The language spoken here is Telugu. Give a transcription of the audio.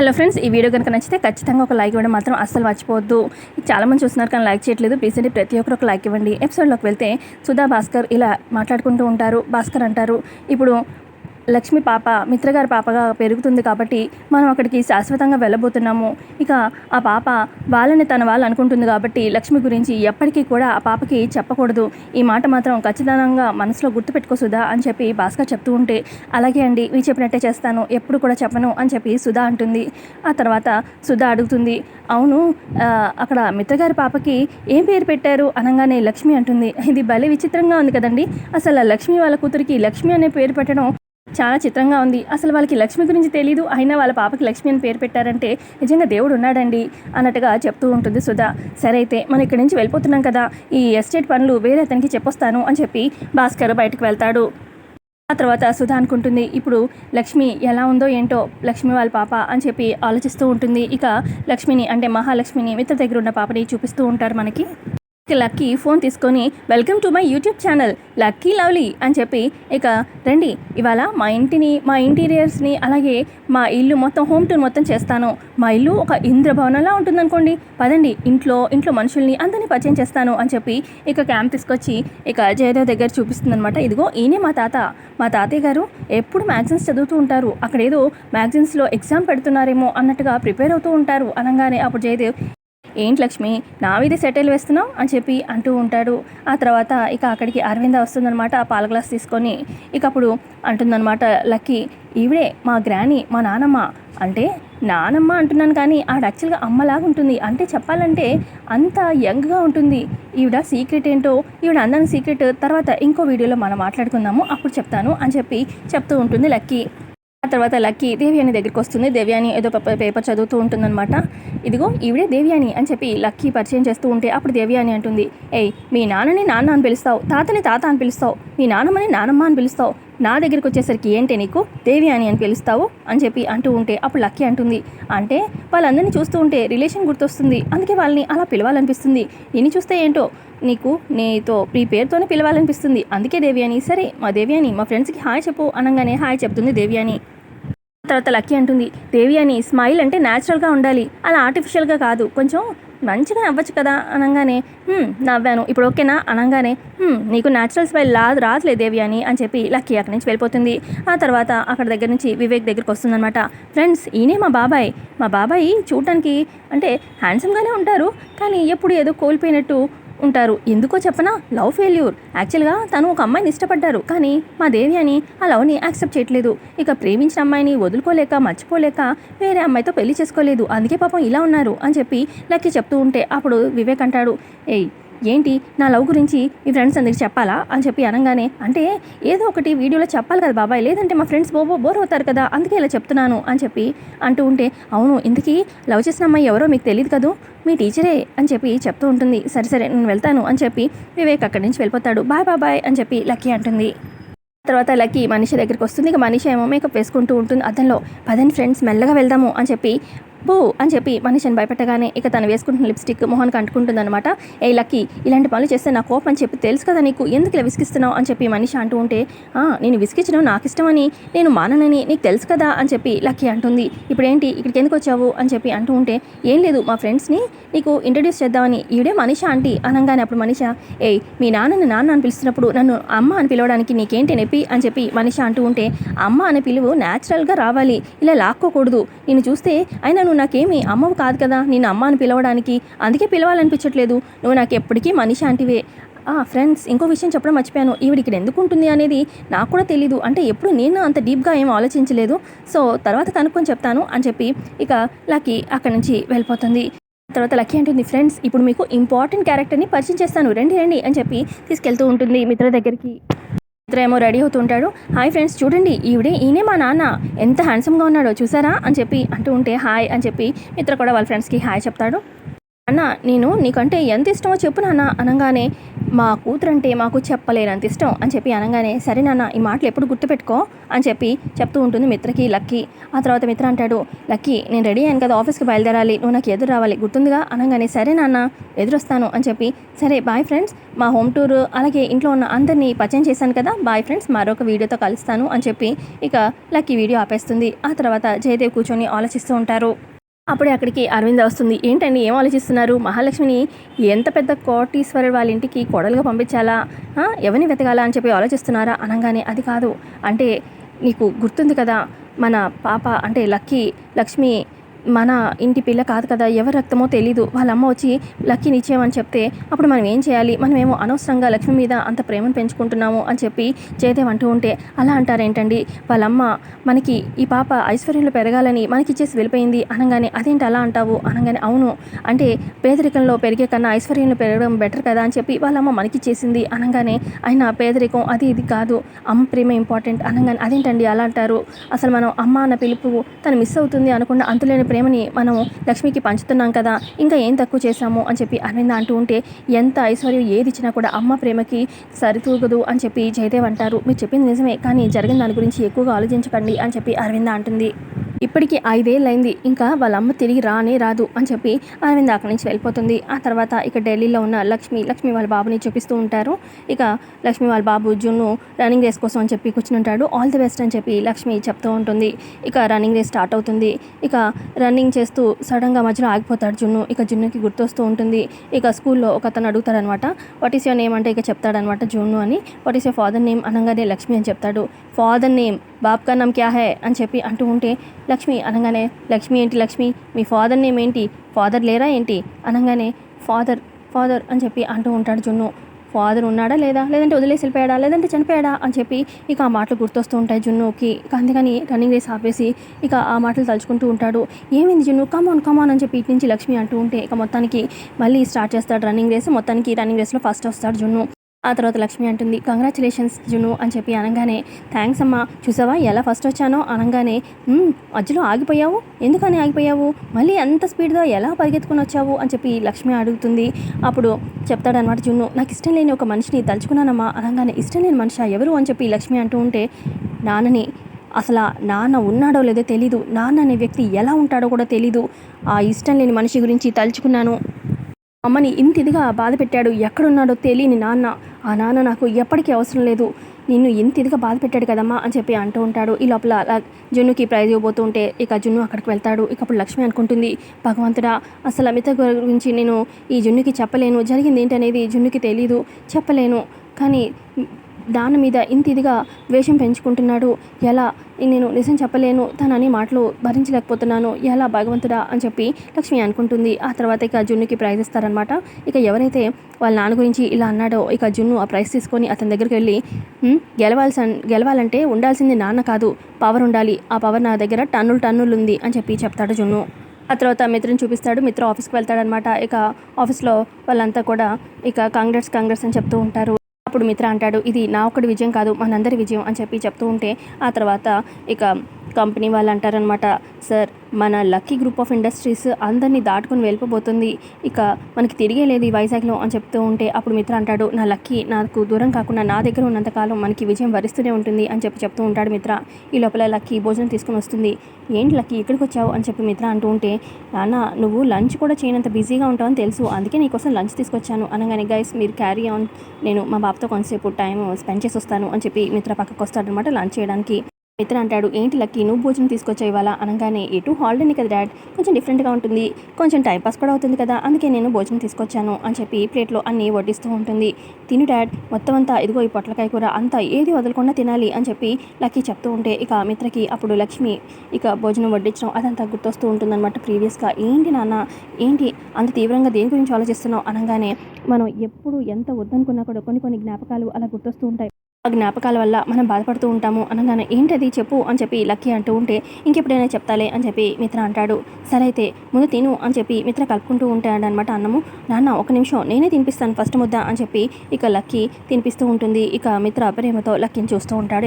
హలో ఫ్రెండ్స్ ఈ వీడియో కనుక నచ్చితే ఖచ్చితంగా ఒక లైక్ ఇవ్వడం. మాత్రం అస్సలు మర్చిపోవద్దు. చాలా మంది చూస్తున్నారు కానీ లైక్ చేయట్లేదు. ప్లీజ్ అండి ప్రతి ఒక్కరు ఒక లైక్ ఇవ్వండి. ఎపిసోడ్లోకి వెళ్తే సుధా భాస్కర్ ఇలా మాట్లాడుకుంటూ ఉంటారు. భాస్కర్ అంటారు ఇప్పుడు లక్ష్మి పాప మిత్రగారి పాపగా పెరుగుతుంది కాబట్టి మనం అక్కడికి శాశ్వతంగా వెళ్ళబోతున్నాము. ఇక ఆ పాప వాళ్ళని తన వాళ్ళు అనుకుంటుంది కాబట్టి లక్ష్మి గురించి ఎప్పటికీ కూడా ఆ పాపకి చెప్పకూడదు. ఈ మాట మాత్రం ఖచ్చితంగా మనసులో గుర్తుపెట్టుకో సుధా అని చెప్పి భాస్కర్ చెప్తూ ఉంటే అలాగే అండి మీ చెప్పినట్టే చేస్తాను ఎప్పుడు కూడా చెప్పను అని చెప్పి సుధా అంటుంది. ఆ తర్వాత సుధా అడుగుతుంది అవును అక్కడ మిత్రగారి పాపకి ఏం పేరు పెట్టారు? అనగానే లక్ష్మి అంటుంది ఇది భలే విచిత్రంగా ఉంది కదండి. అసలు ఆ లక్ష్మి వాళ్ళ కూతురికి లక్ష్మి అనే పేరు పెట్టడం చాలా చిత్రంగా ఉంది. అసలు వాళ్ళకి లక్ష్మి గురించి తెలీదు. అయినా వాళ్ళ పాపకి లక్ష్మి అని పేరు పెట్టారంటే నిజంగా దేవుడు ఉన్నాడండి అన్నట్టుగా చెప్తూ ఉంటుంది సుధా. సరే అయితే మనం ఇక్కడి నుంచి వెళ్ళిపోతున్నాం కదా. ఈ ఎస్టేట్ పనులు వేరే అతనికి చెప్పొస్తాను అని చెప్పి భాస్కర్ బయటకు వెళ్తాడు. ఆ తర్వాత సుధా అనుకుంటుంది ఇప్పుడు లక్ష్మి ఎలా ఉందో ఏంటో లక్ష్మి వాళ్ళ పాప అని చెప్పి ఆలోచిస్తూ ఉంటుంది. ఇక లక్ష్మిని అంటే మహాలక్ష్మిని మిత్ర దగ్గర ఉన్న పాపని చూపిస్తూ ఉంటారు మనకి. లక్కీ ఫోన్ తీసుకొని welcome to my YouTube channel Lucky lovely అని చెప్పి ఇక రండి ఇవాళ మా ఇంటిని మా ఇంటీరియర్స్ని అలాగే మా ఇల్లు మొత్తం హోమ్ టూర్ మొత్తం చేస్తాను. మా ఇల్లు ఒక ఇంద్రభవనంలా ఉంటుందనుకోండి. పదండి ఇంట్లో ఇంట్లో మనుషుల్ని అందరినీ పరిచయం చేస్తాను అని చెప్పి ఇక క్యాంప్ తీసుకొచ్చి ఇక జయదేవ్ దగ్గర చూపిస్తుంది అనమాట ఇదిగో ఈయనే మా తాత. మా తాతయ్య గారు ఎప్పుడు మ్యాగజైన్స్ చదువుతూ ఉంటారు. అక్కడేదో మ్యాగ్జిన్స్లో మ్యాగజైన్స్లో ఎగ్జామ్ పెడుతున్నారేమో అన్నట్టుగా ప్రిపేర్ అవుతూ ఉంటారు. అనగానే అప్పుడు జయదేవ్ ఏంటి లక్ష్మి నా మీద సెటిల్ వేస్తున్నావు? అని చెప్పి అంటూ ఉంటాడు. ఆ తర్వాత ఇక అక్కడికి అరవింద వస్తుందన్నమాట ఆ పాల గ్లాస్ తీసుకొని. ఇక అప్పుడు అంటుందన్నమాట లక్కీ ఈవిడే మా గ్రాని మా నానమ్మ. అంటే నానమ్మ అంటున్నాను కానీ ఆడ యాక్చువల్గా అమ్మలాగా ఉంటుంది. అంటే చెప్పాలంటే అంత యంగ్గా ఉంటుంది. ఈవిడ సీక్రెట్ ఏంటో ఈవిడ అందని సీక్రెట్ తర్వాత ఇంకో వీడియోలో మనం మాట్లాడుకుందాము. అప్పుడు చెప్తాను అని చెప్పి చెప్తూ ఉంటుంది లక్కీ. తర్వాత లక్కీ దేవ్యాని దగ్గరికి వస్తుంది. దేవ్యాని ఏదో పేపర్ చదువుతూ ఉంటుందన్నమాట. ఇదిగో ఈవిడే దేవ్యాని అని చెప్పి లక్కీ పరిచయం చేస్తూ ఉంటే అప్పుడు దేవ్యాని అంటుంది ఏయ్ మీ నాన్నని నాన్న అని పిలుస్తావు తాతని తాత అని పిలుస్తావు మీ నాన్నమ్మని నానమ్మ అని పిలుస్తావు నా దగ్గరికి వచ్చేసరికి ఏంటి నీకు? దేవ్యాని అని పిలుస్తావు? అని చెప్పి అంటూ ఉంటే అప్పుడు లక్కీ అంటుంది అంటే వాళ్ళందరినీ చూస్తూ ఉంటే రిలేషన్ గుర్తొస్తుంది. అందుకే వాళ్ళని అలా పిలవాలనిపిస్తుంది. నిన్ను చూస్తే ఏంటో నీకు నీతో ఈ పేరుతోనే పిలవాలనిపిస్తుంది. అందుకే దేవ్యాని సరే మా దేవ్యాని మా ఫ్రెండ్స్కి హాయ్ చెప్పు అనగానే హాయ్ చెప్తుంది దేవ్యాని. తర్వాత లక్కీ అంటుంది దేవి అని స్మైల్ అంటే న్యాచురల్గా ఉండాలి. అలా ఆర్టిఫిషియల్గా కాదు. కొంచెం మంచిగా నవ్వచ్చు కదా? అనగానే నవ్వాను. ఇప్పుడు ఓకేనా? అనగానే నీకు న్యాచురల్ స్మైల్ లా రాదులే దేవి అని అని చెప్పి లక్కీ అక్కడి నుంచి వెళ్ళిపోతుంది. ఆ తర్వాత అక్కడ దగ్గర నుంచి వివేక్ దగ్గరికి వస్తుందనమాట ఫ్రెండ్స్ ఈయనే మా బాబాయ్. మా బాబాయ్ చూడటానికి అంటే హ్యాండ్సమ్గానే ఉంటారు. కానీ ఎప్పుడు ఏదో కోల్పోయినట్టు ఉంటారు. ఎందుకో చెప్పనా? Love failure. యాక్చువల్గా తను ఒక అమ్మాయిని ఇష్టపడ్డారు. కానీ మా దేవి అని ఆ లవ్ని యాక్సెప్ట్ చేయట్లేదు. ఇక ప్రేమించిన అమ్మాయిని వదులుకోలేక మర్చిపోలేక వేరే అమ్మాయితో పెళ్ళి చేసుకోలేదు. అందుకే పాపం ఇలా ఉన్నారు అని చెప్పి లక్కీ చెప్తూ ఉంటే అప్పుడు వివేక్ అంటాడు ఏయ్ ఏంటి నా లవ్ గురించి మీ ఫ్రెండ్స్ అందరికి చెప్పాలా అని చెప్పి అనగానే అంటే ఏదో ఒకటి వీడియోలో చెప్పాలి కదా బాబాయ్ లేదంటే మా ఫ్రెండ్స్ బోబో బోర్ అవుతారు కదా అందుకే ఇలా చెప్తున్నాను అని చెప్పి అంటూ ఉంటే అవును ఇందుకీ లవ్ చేసిన అమ్మాయి ఎవరో మీకు తెలియదు కదూ? మీ టీచరే అని చెప్పి చెప్తూ ఉంటుంది. సరే సరే నేను వెళ్తాను అని చెప్పి వివేక్ అక్కడి నుంచి వెళ్ళిపోతాడు. బాయ్ బాబాయ్ అని చెప్పి లక్కీ అంటుంది. తర్వాత లక్కీ మనిషి దగ్గరికి వస్తుంది. ఇక మనిషి ఏమో మేకప్ వేసుకుంటూ ఉంటుంది. అతనిలో పదని ఫ్రెండ్స్ మెల్లగా వెళ్దాము అని చెప్పి బో అని చెప్పి మనిషిని భయపెట్టగానే ఇక తను వేసుకుంటున్న లిప్స్టిక్ మొహానికి అంటుకుంటుంది అనమాట ఏ లక్కీ ఇలాంటి పనులు చేస్తే నా కోపం అని చెప్పి తెలుసు కదా నీకు. ఎందుకు ఇలా విసిగిస్తున్నావు? అని చెప్పి మనిషి అంటూ ఉంటే "ఆ, నేను విసిగించడం నాకు ఇష్టమని నేను మాననని నీకు తెలుసు కదా అని చెప్పి లక్కీ అంటుంది. ఇప్పుడేంటి? ఇక్కడికి ఎందుకు వచ్చావు? అని చెప్పి అంటూ ఉంటే ఏం లేదు మా ఫ్రెండ్స్ని నీకు ఇంట్రడ్యూస్ చేద్దామని. ఈడే మనిష ఆంటీ అనగానే అప్పుడు మనిష ఏయ్ మీ నాన్నని నాన్న అని పిలుస్తున్నప్పుడు నన్ను అమ్మ అని పిలవడానికి నీకేంటి నొప్పి? అని చెప్పి మనిష అంటూ ఉంటే అమ్మ అనే పిలువు న్యాచురల్గా రావాలి. ఇలా లాక్కోకూడదు. నేను చూస్తే ఆయన నువ్వు నాకేమి అమ్మవు కాదు కదా. నేను అమ్మ అని పిలవడానికి. అందుకే పిలవాలనిపించట్లేదు. నువ్వు నాకు ఎప్పటికీ మనిషి అంటివే ఆ ఫ్రెండ్స్ ఇంకో విషయం చెప్పడం మర్చిపోయాను. ఈవిడ ఇక్కడ ఎందుకు ఉంటుంది అనేది నాకు కూడా తెలీదు. అంటే ఎప్పుడు నేను అంత డీప్గా ఏం ఆలోచించలేదు. సో తర్వాత కనుక్కొని చెప్తాను అని చెప్పి ఇక లక్కీ అక్కడి నుంచి వెళ్ళిపోతుంది. తర్వాత లక్కీ అంటుంది ఫ్రెండ్స్ ఇప్పుడు మీకు ఇంపార్టెంట్ క్యారెక్టర్ని పరిచయం చేస్తాను. రండి రండి అని చెప్పి తీసుకెళ్తూ ఉంటుంది మిత్ర దగ్గరికి. ఏమో రెడీ అవుతుంటాడు. హాయ్ ఫ్రెండ్స్ చూడండి ఈవిడే ఈయనే మా నాన్న. ఎంత హ్యాండ్సమ్గా ఉన్నాడో చూసారా? అని చెప్పి అంటూ ఉంటే హాయ్ అని చెప్పి మిత్ర కూడా వాళ్ళ ఫ్రెండ్స్కి హాయ్ చెప్తాడు. అన్న నేను నీకంటే ఎంత ఇష్టమో చెప్పు నాన్న అనగానే మా కూతురంటే మాకు చెప్పలేనంత ఇష్టం అని చెప్పి అనగానే సరే నాన్న ఈ మాటలు ఎప్పుడు గుర్తుపెట్టుకో అని చెప్పి చెప్తూ ఉంటుంది మిత్రకి లక్కీ. ఆ తర్వాత మిత్ర అంటాడు లక్కీ నేను రెడీ అయ్యాను కదా ఆఫీస్కి బయలుదేరాలి నువ్వు నాకు ఎదురు రావాలి గుర్తుందిగా? అనగానే సరే నాన్న ఎదురొస్తాను అని చెప్పి సరే బాయ్ ఫ్రెండ్స్ మా హోమ్ టూర్ అలాగే ఇంట్లో ఉన్న అందరినీ పరిచయం చేశాను కదా బాయ్ ఫ్రెండ్స్ మరొక వీడియోతో కలుస్తాను అని చెప్పి ఇక లక్కీ వీడియో ఆపేస్తుంది. ఆ తర్వాత జయదేవ్ కూర్చొని ఆలోచిస్తూ ఉంటారు. అప్పుడే అక్కడికి అరవింద వస్తుంది. ఏంటండి? ఏం ఆలోచిస్తున్నారు? మహాలక్ష్మిని ఎంత పెద్ద కోటీశ్వరుడు వాళ్ళ ఇంటికి కోడలుగా పంపించాలా? ఎవరిని వెతకాలా అని చెప్పి ఆలోచిస్తున్నారా? అనగానే అది కాదు. అంటే నీకు గుర్తుంది కదా? మన పాప అంటే లక్కీ లక్ష్మి మన ఇంటి పిల్ల కాదు కదా ఎవరి రక్తమో తెలీదు. వాళ్ళ అమ్మ వచ్చి లక్కీని ఇచ్చేయమని చెప్తే అప్పుడు మనం ఏం చేయాలి? మనమేమో అనవసరంగా లక్ష్మి మీద అంత ప్రేమను పెంచుకుంటున్నాము అని చెప్పి జయదేవ్ అంటూ ఉంటే అలా అంటారేంటండి? వాళ్ళ అమ్మ మనకి ఈ పాప ఐశ్వర్యంలో పెరగాలని మనకి ఇచ్చేసి వెళ్ళిపోయింది. అనగానే అదేంటి అలా అంటావు? అనగానే అవును. అంటే పేదరికంలో పెరిగే కన్నా ఐశ్వర్యంలో పెరగడం బెటర్ కదా అని చెప్పి వాళ్ళ అమ్మ మనకి ఇచ్చేసింది. అనగానే అయినా పేదరికం అది ఇది కాదు. అమ్మ ప్రేమ ఇంపార్టెంట్. అనగానే అదేంటండి అలా అంటారు? అసలు మనం అమ్మ అన్న పిలుపు తను మిస్ అవుతుంది అనుకున్న అంతులేని ప్రేమని మనం లక్ష్మికి పంచుతున్నాం కదా ఇంకా ఏం తక్కువ చేశాము అని చెప్పి అరవింద అంటూ ఉంటే ఎంత ఐశ్వర్యం ఏది ఇచ్చినా కూడా అమ్మ ప్రేమకి సరితూగదు అని చెప్పి జయదేవ్ అంటారు. మీరు చెప్పింది నిజమే కానీ జరిగిన దాని గురించి ఎక్కువగా ఆలోచించకండి అని చెప్పి అరవింద అంటుంది. ఇప్పటికి ఐదేళ్ళైంది. ఇంకా వాళ్ళ అమ్మ తిరిగి రానే రాదు అని చెప్పి అరవింద్ అక్కడి నుంచి వెళ్ళిపోతుంది. ఆ తర్వాత ఇక ఢిల్లీలో ఉన్న లక్ష్మి లక్ష్మి వాళ్ళ బాబుని చూపిస్తూ ఉంటారు. ఇక లక్ష్మి వాళ్ళ బాబు జున్ను రన్నింగ్ రేస్ కోసం అని చెప్పి కూర్చుని ఉంటాడు ఆల్ ది బెస్ట్ అని చెప్పి లక్ష్మి చెప్తూ ఉంటుంది. ఇక రన్నింగ్ రేస్ స్టార్ట్ అవుతుంది. ఇక రన్నింగ్ చేస్తూ సడన్గా మధ్యలో ఆగిపోతాడు జున్ను. ఇక జున్నుకి గుర్తొస్తూ ఉంటుంది. ఇక స్కూల్లో ఒక అతను అడుగుతాడనమాట వాట్ ఈస్ యువర్ నేమ్ అంటే ఇక చెప్తాడనమాట జున్ను అని. What is your father name అనగానే లక్ష్మి అని చెప్తాడు. ఫాదర్ నేమ్ బాబ్ కా నామ్ క్యా హే? అని చెప్పి అంటూ ఉంటే లక్ష్మి అనగానే లక్ష్మి ఏంటి లక్ష్మి? మీ ఫాదర్ నేమ్ ఏంటి? ఫాదర్ లేరా ఏంటి? అనగానే ఫాదర్ ఫాదర్ అని చెప్పి అంటూ ఉంటాడు జున్ను. ఫాదర్ ఉన్నాడా లేదా? లేదంటే వదిలేసి వెళ్ళిపోయాడా? లేదంటే చనిపోయాడా? అని చెప్పి ఇక ఆ మాటలు గుర్తొస్తూ ఉంటాయి జున్నుకి. అందుకని రన్నింగ్ రేస్ ఆపేసి ఇక ఆ మాటలు తలుచుకుంటూ ఉంటాడు. ఏమైంది జున్ను? కమాన్ కమాన్ అని చెప్పి ఇటు నుంచి లక్ష్మి అంటూ ఉంటే ఇక మొత్తానికి మళ్ళీ స్టార్ట్ చేస్తాడు రన్నింగ్ రేస్. మొత్తానికి రన్నింగ్ రేస్లో ఫస్ట్ వస్తాడు జున్ను. ఆ తర్వాత లక్ష్మి అంటుంది కంగ్రాచులేషన్స్ జును అని చెప్పి అనగానే థ్యాంక్స్ అమ్మా చూసావా ఎలా ఫస్ట్ వచ్చానో? అనగానే మధ్యలో ఆగిపోయావు? ఎందుకని ఆగిపోయావు? మళ్ళీ అంత స్పీడ్గా ఎలా పరిగెత్తుకుని వచ్చావు? అని చెప్పి లక్ష్మి అడుగుతుంది. అప్పుడు చెప్తాడనమాట జున్ను నాకు ఇష్టం లేని ఒక మనిషిని తలుచుకున్నానమ్మా. అనగానే ఇష్టం లేని మనిషి ఎవరు? అని చెప్పి లక్ష్మి అంటూ ఉంటే నాన్నని అసలు నాన్న ఉన్నాడో లేదో తెలీదు. నాన్న అనే వ్యక్తి ఎలా ఉంటాడో కూడా తెలీదు. ఆ ఇష్టం లేని మనిషి గురించి తలుచుకున్నాను. అమ్మని ఇంత ఇదిగా బాధ పెట్టాడు ఎక్కడున్నాడో తెలియని నాన్న. ఆ నాన్న నాకు ఎప్పటికీ అవసరం లేదు. నిన్ను ఇంత ఇదిగా బాధ పెట్టాడు కదమ్మా అని చెప్పి అంటూ ఉంటాడు. ఈ లోపల జున్నుకి ప్రైజ్ ఇవ్వబోతూ ఉంటే ఇక జున్ను అక్కడికి వెళ్తాడు. ఇక అప్పుడు లక్ష్మి అనుకుంటుంది భగవంతుడా అసలు అమిత గురించి నేను ఈ జున్నుకి చెప్పలేను. జరిగింది ఏంటనేది జున్నుకి తెలీదు. చెప్పలేను. కానీ దాని మీద ఇంత ఇదిగా ద్వేషం పెంచుకుంటున్నాడు. ఎలా? నేను నిజం చెప్పలేను. తనని మాటలు భరించలేకపోతున్నాను. ఎలా భగవంతుడా అని చెప్పి లక్ష్మి అనుకుంటుంది. ఆ తర్వాత ఇక జున్నుకి ప్రైజ్ ఇస్తారనమాట ఇక ఎవరైతే వాళ్ళ నాన్న గురించి ఇలా అన్నాడో ఇక జున్ను ఆ ప్రైజ్ తీసుకొని అతని దగ్గరికి వెళ్ళి గెలవాల్సిన గెలవాలంటే ఉండాల్సింది నాన్న కాదు. పవర్ ఉండాలి. ఆ పవర్ నా దగ్గర టన్నులు టన్నులు ఉంది అని చెప్పి చెప్తాడు జున్ను. ఆ తర్వాత మిత్రని చూపిస్తాడు. మిత్ర ఆఫీస్కి వెళ్తాడనమాట ఇక ఆఫీస్లో వాళ్ళంతా కూడా ఇక కాంగ్రెస్ కాంగ్రెస్ అని చెప్తూ ఉంటారు. అప్పుడు మిత్ర అంటాడు ఇది నా ఒక్కడి విజయం కాదు మనందరి విజయం అని చెప్పి చెప్తూ ఉంటే ఆ తర్వాత ఇక కంపెనీ వాళ్ళు అంటారనమాట సార్ మన లక్కీ గ్రూప్ ఆఫ్ ఇండస్ట్రీస్ అందరినీ దాటుకుని వెళ్ళిపోబోతుంది. ఇక మనకి తిరిగే లేదు ఈ వైజాగ్లో అని చెప్తూ ఉంటే అప్పుడు మిత్ర అంటాడు నా లక్కీ నాకు దూరం కాకుండా నా దగ్గర ఉన్నంతకాలం మనకి విజయం వరిస్తూనే ఉంటుంది అని చెప్పి చెప్తూ ఉంటాడు మిత్ర. ఈ లోపల లక్కీ భోజనం తీసుకుని వస్తుంది. ఏంటి లక్కీ ఇక్కడికి వచ్చావు అని చెప్పి మిత్ర అంటూ ఉంటే నాన్న నువ్వు లంచ్ కూడా చేయనంత బిజీగా ఉంటావని తెలుసు. అందుకే నీకోసం లంచ్ తీసుకొచ్చాను. అనగానే గైస్ మీరు క్యారీ ఆన్. నేను మా బాబుతో కొంతసేపు టైం స్పెండ్ చేసి వస్తాను అని చెప్పి మిత్ర పక్కకు వస్తాడనమాట లంచ్ చేయడానికి. మిత్ర అంటాడు ఏంటి లక్కీ నువ్వు భోజనం తీసుకొచ్చావు ఇవాళ? అనగానే ఎటు హాలిడేని కదా డాడ్ కొంచెం డిఫరెంట్గా ఉంటుంది కొంచెం టైం పాస్ కూడా అవుతుంది కదా అందుకే నేను భోజనం తీసుకొచ్చాను అని చెప్పి ప్లేట్లో అన్నీ వడ్డిస్తూ ఉంటుంది. తిను డాడ్ మొత్తం అంతా ఇదిగో ఈ పొట్లకాయ కూర అంతా ఏది వదలకుండా తినాలి అని చెప్పి లక్కీ చెప్తూ ఉంటే ఇక మిత్రకి అప్పుడు లక్ష్మి ఇక భోజనం వడ్డించడం అదంతా గుర్తొస్తూ ఉంటుందన్నమాట ప్రీవియస్గా. ఏంటి నాన్న ఏంటి అంత తీవ్రంగా దేని గురించి ఆలోచిస్తున్నావు? అనగానే మనం ఎప్పుడు ఎంత వద్దనుకున్నా కూడా కొన్ని కొన్ని జ్ఞాపకాలు అలా గుర్తొస్తూ ఉంటాయి. ఆ జ్ఞాపకాల వల్ల మనం బాధపడుతూ ఉంటాము అనగానే ఏంటది చెప్పు అని చెప్పి లక్కీ అంటూ ఉంటే ఇంకెప్పుడైనా చెప్తాలే అని చెప్పి మిత్ర అంటాడు. సరే అయితే ముందు తిను అని చెప్పి మిత్ర కలుపుకుంటూ ఉంటాడు అనమాట అన్నము. నాన్న ఒక నిమిషం నేనే తినిపిస్తాను ఫస్ట్ ముద్ద అని చెప్పి ఇక లక్కీ తినిపిస్తూ ఉంటుంది. ఇక మిత్ర ప్రేమతో లక్కీని చూస్తూ ఉంటాడు.